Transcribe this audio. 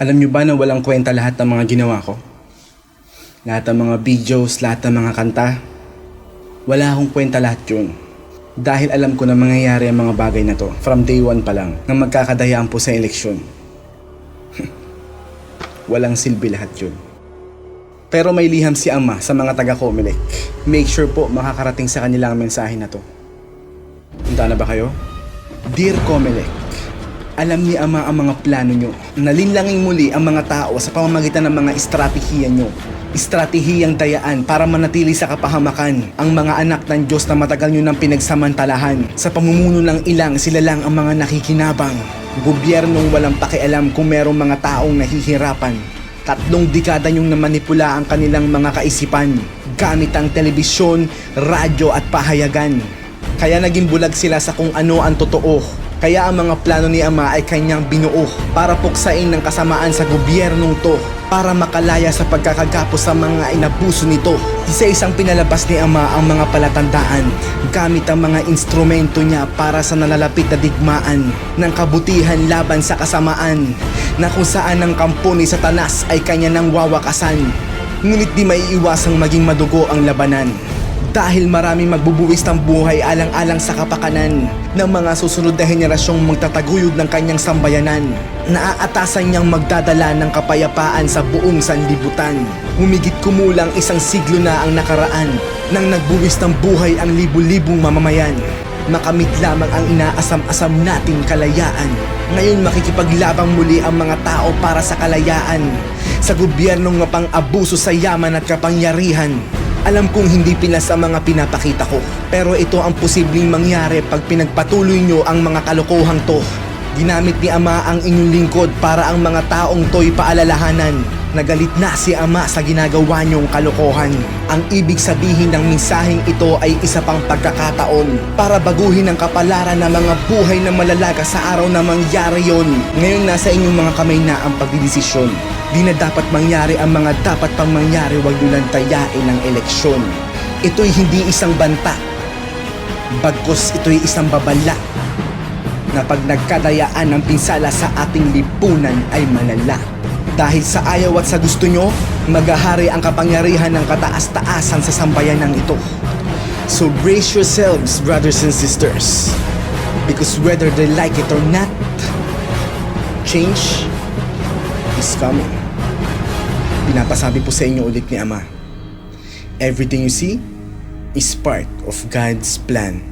Alam nyo ba na walang kwenta lahat ng mga ginawa ko? Lahat ng mga videos, lahat ng mga kanta. Wala akong kwenta lahat yun. Dahil alam ko na mangyayari ang mga bagay na to from day one pa lang nang magkakadayaan po sa eleksyon. Walang silbi lahat yun. Pero may liham si Ama sa mga taga Comelec. Make sure po makakarating sa kanila ang mensahe na to. Handa na ba kayo? Dear Comelec, alam ni Ama ang mga plano nyo. Nalinlangin muli ang mga tao sa pamamagitan ng mga estratehiya nyo. Estratehiyang dayaan para manatili sa kapahamakan ang mga anak ng Diyos na matagal nyo nang pinagsamantalahan. Sa pamumuno ng ilang, sila lang ang mga nakikinabang. Gobyernong walang pakialam kung merong mga taong nahihirapan. Tatlong dekada nyong namanipula ang kanilang mga kaisipan gamit ang telebisyon, radyo at pahayagan. Kaya naging bulag sila sa kung ano ang totoo. Kaya ang mga plano ni Ama ay kanyang binuo para puksain ng kasamaan sa gobyernong to para makalaya sa pagkakagapos sa mga inabuso nito. Isa-isang pinalabas ni Ama ang mga palatandaan gamit ang mga instrumento niya para sa nalalapit na digmaan ng kabutihan laban sa kasamaan na kung saan ang kampo ni Satanas ay kanya nang wawakasan. Ngunit di maiiwasang maging madugo ang labanan dahil maraming magbubuwis ng buhay alang-alang sa kapakanan ng mga susunod na henerasyong magtataguyod ng kanyang sambayanan. Naaatasan niyang magdadala ng kapayapaan sa buong sanlibutan. Humigit kumulang isang siglo na ang nakaraan nang nagbuwis ng buhay ang libu-libong mamamayan. Makamit lamang ang inaasam-asam nating kalayaan. Ngayon makikipaglabang muli ang mga tao para sa kalayaan sa gobyernong mapang-abuso sa yaman at kapangyarihan. Alam kong hindi pinas ang mga pinapakita ko, pero ito ang posibleng mangyari pag pinagpatuloy nyo ang mga kalokohang to. Ginamit ni Ama ang inyong lingkod para ang mga taong to'y paalalahanan. Nagalit na si Ama sa ginagawa niyong kalokohan. Ang ibig sabihin ng mensaheng ito ay isa pang pagkakataon para baguhin ang kapalaran ng mga buhay na malalaga sa araw na mangyari yon. Ngayon nasa inyong mga kamay na ang pagdidesisyon. Di na dapat mangyari ang mga dapat pang mangyari wag nyo lang tayain ang eleksyon. Ito'y hindi isang banta. Bagkos ito'y isang babala na pag nagkadayaan ng pinsala sa ating lipunan ay malala. Dahil sa ayaw at sa gusto nyo, magahari ang kapangyarihan ng kataas-taasan sa sambayanan ito. So brace yourselves, brothers and sisters. Because whether they like it or not, change is coming. Pinapasabi po sa inyo ulit ni Ama. Everything you see is part of God's plan.